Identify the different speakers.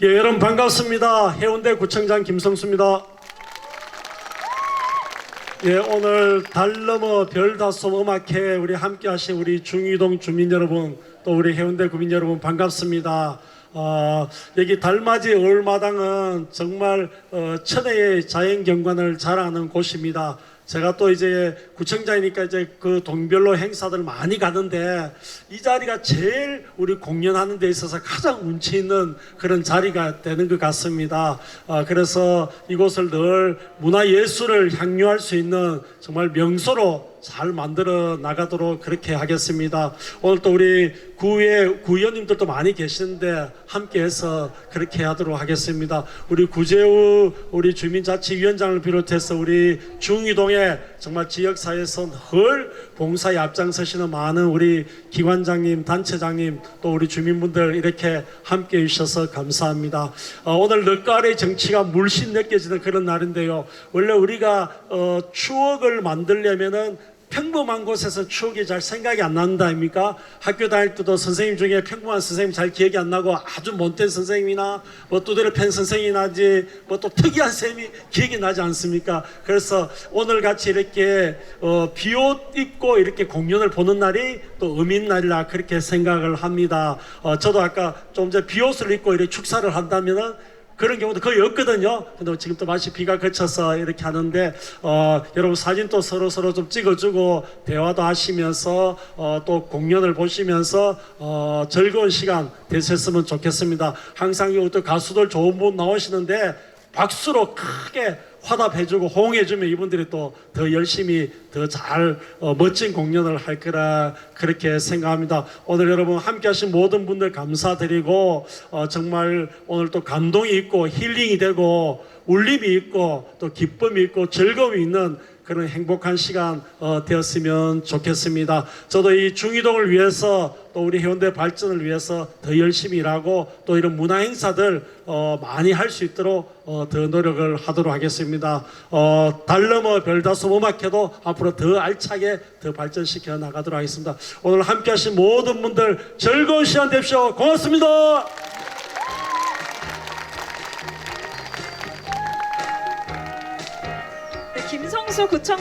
Speaker 1: 예, 여러분 반갑습니다. 해운대 구청장 김성수입니다. 예, 오늘 달 넘어 별 다솜 음악회 우리 함께 하신 우리 중위동 주민 여러분, 또 우리 해운대 구민 여러분 반갑습니다. 어, 여기 달맞이 얼마당은 정말 어, 천혜의 자연 경관을 자랑하는 곳입니다. 제가 또 이제 구청장이니까 이제 그 동별로 행사들 많이 가는데 이 자리가 제일 우리 공연하는 데 있어서 가장 운치 있는 그런 자리가 되는 것 같습니다. 아, 그래서 이곳을 늘 문화 예술을 향유할 수 있는 정말 명소로 잘 만들어 나가도록 그렇게 하겠습니다. 오늘 또 우리 구의 구의원님들도 많이 계시는데 함께해서 그렇게 하도록 하겠습니다. 우리 구재우 우리 주민자치위원장을 비롯해서 우리 중위동 에 정말 지역사회에서 늘 봉사에 앞장서시는 많은 우리 기관장님, 단체장님 또 우리 주민분들 이렇게 함께 해 주셔서 감사합니다. 어, 오늘 늦가을의 정치가 물씬 느껴지는 그런 날인데요. 원래 우리가 어, 추억을 만들려면은 평범한 곳에서 추억이 잘 생각이 안 난다 아닙니까? 학교 다닐 때도 선생님 중에 평범한 선생님 잘 기억이 안 나고 아주 못된 선생님이나 뭐 두드려 팬 선생님이 나지 뭐 또 특이한 쌤이 기억이 나지 않습니까? 그래서 오늘 같이 이렇게 어, 비옷 입고 이렇게 공연을 보는 날이 또 의미 있는 날이라 그렇게 생각을 합니다. 어, 저도 아까 좀 전에 비옷을 입고 이렇게 축사를 한다면은 그런 경우도 거의 없거든요. 근데 지금 또 마치 비가 그쳐서 이렇게 하는데 어, 여러분 사진 또 서로 서로 좀 찍어주고 대화도 하시면서 어, 또 공연을 보시면서 어, 즐거운 시간 되셨으면 좋겠습니다. 항상 이또 가수들 좋은 분 나오시는데 박수로 크게 화답해주고 호응해주면 이분들이 또 더 열심히 더잘 멋진 공연을 할 거라 그렇게 생각합니다. 오늘 여러분 함께하신 모든 분들 감사드리고 어, 정말 오늘 또 감동이 있고 힐링이 되고 울림이 있고 또 기쁨이 있고 즐거움이 있는 그런 행복한 시간 어, 되었으면 좋겠습니다. 저도 이 중이동을 위해서 또 우리 해운대 발전을 위해서 더 열심히 일하고 또 이런 문화 행사들 어, 많이 할 수 있도록 어, 더 노력을 하도록 하겠습니다. 어, 달 넘어 별다솜 음악회도 앞으로 더 알차게 더 발전시켜 나가도록 하겠습니다. 오늘 함께 하신 모든 분들 즐거운 시간 되십시오. 고맙습니다.
Speaker 2: 네, 김성수 구청